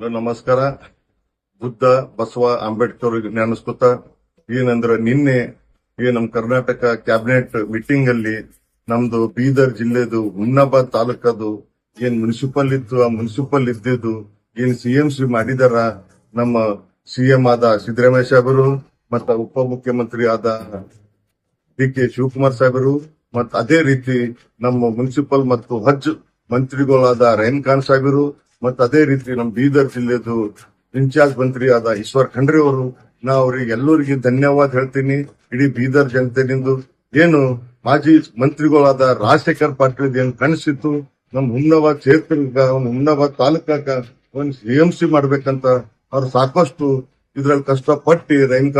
ನಮಸ್ಕಾರ. ಬುದ್ಧ, ಬಸವ, ಅಂಬೇಡ್ಕರ್ ನೆನೆಸ್ಕೊತ, ಏನಂದ್ರ ನಿನ್ನೆ ಈ ನಮ್ ಕರ್ನಾಟಕ ಕ್ಯಾಬಿನೆಟ್ ಮೀಟಿಂಗ್ ಅಲ್ಲಿ ನಮ್ದು ಬೀದರ್ ಜಿಲ್ಲೆದು ಹುಮ್ನಾಬಾದ್ ತಾಲೂಕದು, ಏನ್ ಮುನ್ಸಿಪಲ್ ಇತ್ತು ಆ ಮುನ್ಸಿಪಲ್ ಇದ್ದಿದ್ದು, ಏನ್ ಸಿಎಂ ಸಿ ಮಾಡಿದಾರ, ನಮ್ಮ ಸಿಎಂ ಆದ ಸಿದ್ದರಾಮಯ್ಯ ಸಾಹೇಬರು, ಮತ್ತ ಉಪ ಮುಖ್ಯಮಂತ್ರಿ ಆದ ಡಿ ಕೆ ಶಿವಕುಮಾರ್ ಸಾಹೇಬರು, ಮತ್ತ ಅದೇ ರೀತಿ ನಮ್ಮ ಮುನ್ಸಿಪಲ್ ಮತ್ತು ಹಜ್ ಮಂತ್ರಿಗಳಾದ ರೈನ್ ಖಾನ್ ಸಾಹೇಬರು ಮತ್ತು ಅದೇ ರೀತಿ ನಮ್ಮ ಬೀದರ್ ಜಿಲ್ಲೆದು ಇನ್ಚಾರ್ಜ್ ಮಂತ್ರಿ ಆದ ಈಶ್ವರ್ ಖಂಡ್ರಿ ಅವರು, ನಾ ಅವರಿಗೆ ಎಲ್ಲರಿಗೆ ಧನ್ಯವಾದ ಹೇಳ್ತೀನಿ. ಇಡೀ ಬೀದರ್ ಜನತೆನಿಂದು ಏನು ಮಾಜಿ ಮಂತ್ರಿಗಳಾದ ರಾಜಶೇಖರ್ ಪಾಟೀಲ್ ಏನ್ ಕನಸಿತ್ತು ನಮ್ಮ ಹುಮ್ನಾಬಾದ್ ಕ್ಷೇತ್ರಕ್ಕ ಹುಮ್ನಾಬಾದ್ ತಾಲೂಕಾಗ ಒಂದ್ ಎಂ ಸಿ ಮಾಡ್ಬೇಕಂತ ಅವ್ರು ಸಾಕಷ್ಟು ಇದ್ರಲ್ಲಿ ಕಷ್ಟ ಪಟ್ಟಿ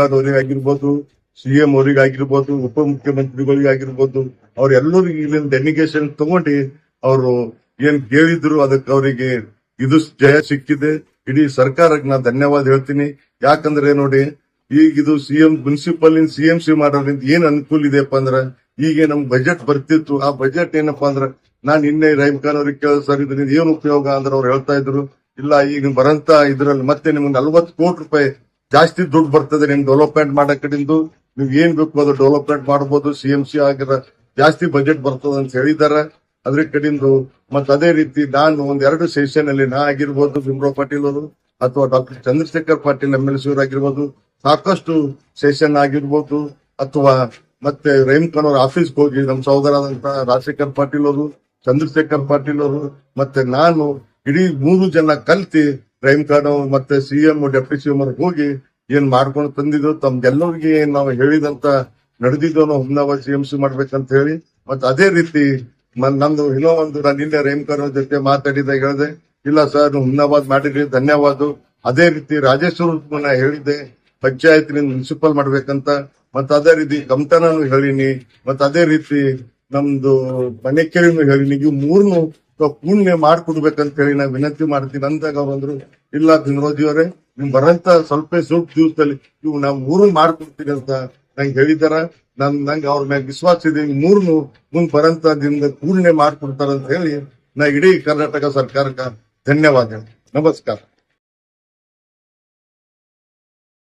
ಅವರಿಗೆ ಆಗಿರ್ಬೋದು ಸಿಎಂ ಅವರಿಗೆ ಆಗಿರ್ಬೋದು ಉಪಮುಖ್ಯಮಂತ್ರಿಗಳಿಗೆ ಆಗಿರ್ಬೋದು ಅವ್ರೆಲ್ಲರಿಗೂ ಇಲ್ಲಿಂದ ಡೆನಿಗೇಷನ್ ತಗೊಂಡು ಅವರು ಏನ್ ಕೇಳಿದ್ರು ಅದಕ್ಕೆ ಅವರಿಗೆ ಇದು ಜಯ ಸಿಕ್ಕಿದೆ. ಇಡೀ ಸರ್ಕಾರಕ್ಕೆ ನಾ ಧನ್ಯವಾದ ಹೇಳ್ತೀನಿ. ಯಾಕಂದ್ರೆ ನೋಡಿ, ಈಗ ಇದು ಸಿಎಂ ಮುನ್ಸಿಪಲ್ ಸಿಎಂ ಸಿ ಮಾಡೋದ್ರಿಂದ ಏನ್ ಅನುಕೂಲ ಇದೆಯಪ್ಪ ಅಂದ್ರ, ಈಗ ನಮ್ ಬಜೆಟ್ ಬರ್ತಿತ್ತು. ಆ ಬಜೆಟ್ ಏನಪ್ಪಾ ಅಂದ್ರ, ನಾನ್ ನಿನ್ನೆ ರೈಮ್ ಖಾನ್ ಅವ್ರಿಗೆ ಕೇಳ ಸರ್, ಇದರಿಂದ ಏನ್ ಉಪಯೋಗ ಅಂದ್ರೆ ಅವ್ರು ಹೇಳ್ತಾ ಇದ್ರು, ಇಲ್ಲ, ಈಗ ಬರಂತ ಇದ್ರಲ್ಲಿ ಮತ್ತೆ ನಿಮ್ಗೆ ನಲ್ವತ್ತು ಕೋಟಿ ರೂಪಾಯಿ ಜಾಸ್ತಿ ದುಡ್ಡು ಬರ್ತದೆ ನಿಮ್ ಡೆವಲಪ್ಮೆಂಟ್ ಮಾಡೋ ಕಡಿಂದು ನೀವ್ ಏನ್ ಬೇಕು ಅದು ಡೆವಲಪ್ಮೆಂಟ್ ಮಾಡಬಹುದು ಸಿಎಂ ಸಿ ಆಗಿರ ಜಾಸ್ತಿ ಬಜೆಟ್ ಬರ್ತದ ಅಂತ ಹೇಳಿದಾರ ಅದ್ರ ಕಡಿಂದು ಮತ್ತ ಅದೇ ರೀತಿ ನಾನು ಒಂದೆರಡು ಸೆಷನ್ ಅಲ್ಲಿ ನಾ ಆಗಿರ್ಬೋದು ಭೀಮರಾವ್ ಪಾಟೀಲ್ ಅವರು ಅಥವಾ doctor Chandrashekhar Patil M L C ಆಗಿರ್ಬೋದು, ಸಾಕಷ್ಟು ಸೆಷನ್ ಆಗಿರ್ಬೋದು, ಅಥವಾ ಮತ್ತೆ ರೇಮ್ಕನ್ ಅವ್ರ ಆಫೀಸ್ಗೆ ಹೋಗಿ ನಮ್ಮ ಸಹೋದರಾದಂತ ರಾಜಶೇಖರ್ ಪಾಟೀಲ್ ಅವರು, ಚಂದ್ರಶೇಖರ್ ಪಾಟೀಲ್ ಅವರು, ಮತ್ತೆ ನಾನು ಇಡೀ ಮೂರು ಜನ ಕಲ್ತಿ ರೇಮ್ಖಾನ್ ಮತ್ತೆ ಸಿ ಮತ್ತೆ ಡೆಪ್ಯೂಟಿ ಸಿ ಎಂ ಹೋಗಿ ಏನ್ ಮಾಡ್ಕೊಂಡು ತಂದಿದ್ದು, ತಮ್ಗೆಲ್ಲರಿಗೆ ನಾವು ಹೇಳಿದಂತ ನಡೆದಿದ್ದು ನಾವು ಸಿ ಎಂ ಸಿ ಮಾಡ್ಬೇಕಂತ ಹೇಳಿ, ಮತ್ತೆ ಅದೇ ರೀತಿ ನಮ್ದು ಇನ್ನೋ ಒಂದು ನಾನು ನಿನ್ನೆ ರೇಮ್ಕರ್ ಜೊತೆ ಮಾತಾಡಿದ ಹೇಳಿದೆ, ಇಲ್ಲ ಸರ್ ಹುಮ್ನಾಬಾದ್ ಮಾಡಿದ್ರಿ, ಧನ್ಯವಾದ. ಅದೇ ರೀತಿ ರಾಜೇಶ್ವರ ಹೇಳಿದ್ದೆ ಪಂಚಾಯತ್ ಮುನ್ಸಿಪಲ್ ಮಾಡ್ಬೇಕಂತ. ಮತ್ತ ಅದೇ ರೀತಿ ಕಮ್ತನೂ ಹೇಳಿನಿ, ಮತ್ತ ಅದೇ ರೀತಿ ನಮ್ದು ಮನೆಕೆರೆನು ಹೇಳಿನಿ ಇವು ಮೂರ್ನು ಪುಣ್ಯ ಮಾಡ್ಕೊಡ್ಬೇಕಂತ ಹೇಳಿ ನಾ ವಿನಂತಿ ಮಾಡ್ತೀನಿ ಅಂದಾಗ ಬಂದ್ರು, ಇಲ್ಲ ಭೀಮರಾಜಿ ಅವರೇ ನಿಮ್ ಬರಂತ ಸ್ವಲ್ಪ ಸ್ವಲ್ಪ ದಿವಸದಲ್ಲಿ ಇವು ನಾವು ಮೂರು ಮಾಡ್ಕೊಡ್ತೀನಿ ಅಂತ ನಂಗೆ ಹೇಳಿದಾರ, ನನ್, ನಂಗೆ ಅವ್ರ ಮ್ಯಾಗ ವಿಶ್ವಾಸ ಇದೆ ಮೂರ್ನು ಮುಂದ್ ಬರಂತ ದಿನದ ಪೂರ್ಣೆ ಮಾಡ್ಕೊಡ್ತಾರ ಅಂತ ಹೇಳಿ ನಾ ಇಡೀ ಕರ್ನಾಟಕ ಸರ್ಕಾರಕ್ಕೆ ಧನ್ಯವಾದ ನಮಸ್ಕಾರ.